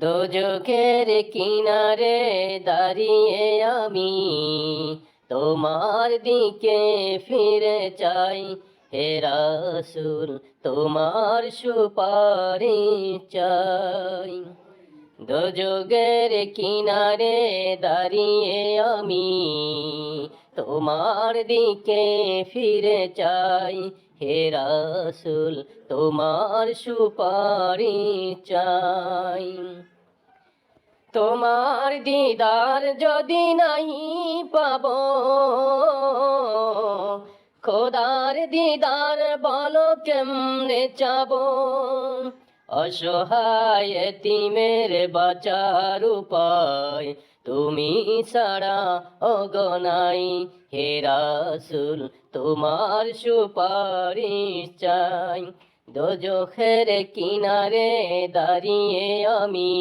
দোজখের কিনারে দাঁড়িয়ে আমি তোমার দিকে ফিরে চাই। হে রাসূল, তোমার সুপারি চাই। দোজগের কিনারে দাঁড়িয়ে আমি তোমার দিকে ফিরে চাই। হে রাসূল, তোমার সুপারি চাই। তোমার দিদার যদি নাই পাব, খোদার দিদার বলো কেমনে চাব? অসহায় তিমের বাঁচার উপায় তুমি ছাড়া অগনাই হে রাসূল, তোমার সুপারিশ চাই। দোজখের কিনারে দাঁড়িয়ে আমি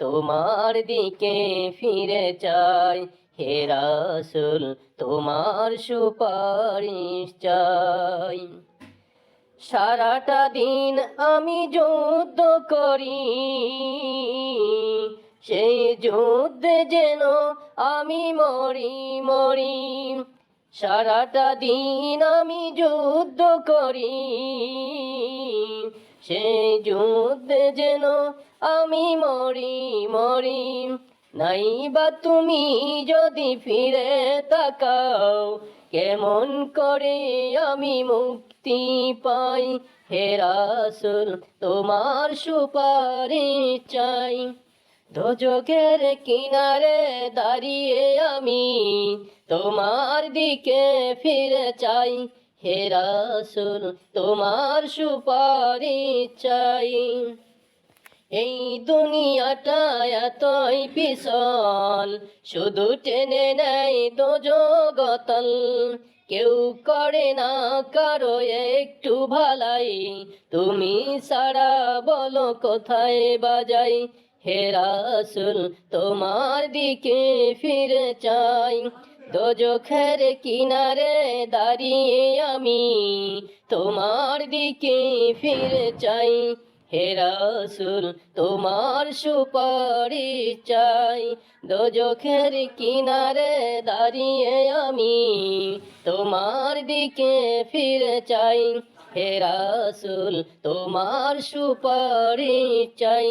তোমার দিকে ফিরে চাই। হে রাসূল, তোমার সুপারিশ চাই। সারাটা দিন আমি যুদ্ধ করি। সেই যুদ্ধে যেন আমি মরি মরি। সারাটা দিন আমি যুদ্ধ করি। সেই যুদ্ধে যেন আমি মরি মরি। নাই বা তুমি যদি ফিরে তাকাও, কেমন করে আমি মুক্তি পাই? হে রাসূল, তোমার সুপারি চাই। দোজকের কিনারে দাঁড়িয়ে আমি তোমার দিকে ফিরে চাই। হে রাসূল, তোমার সুপারি চাই। এই দুনিয়াটা এতই পিছল শুধু টেনে নেয় দোজগতল কেউ করে না কারও একটু ভালাই, তুমি সারা বলো কোথায় বাজাই হে রাসূল, তোমার দিকে ফিরে চাই। দোজখের কিনারে দাঁড়িয়ে আমি, তোমার দিকে ফিরে চাই। হে রাসূল তোমার সুপারি চাই দোজখের কিনারে দাঁড়িয়ে আমি তোমার দিকে ফিরে চাই। হেরাসুল তোমার সুপারি চাই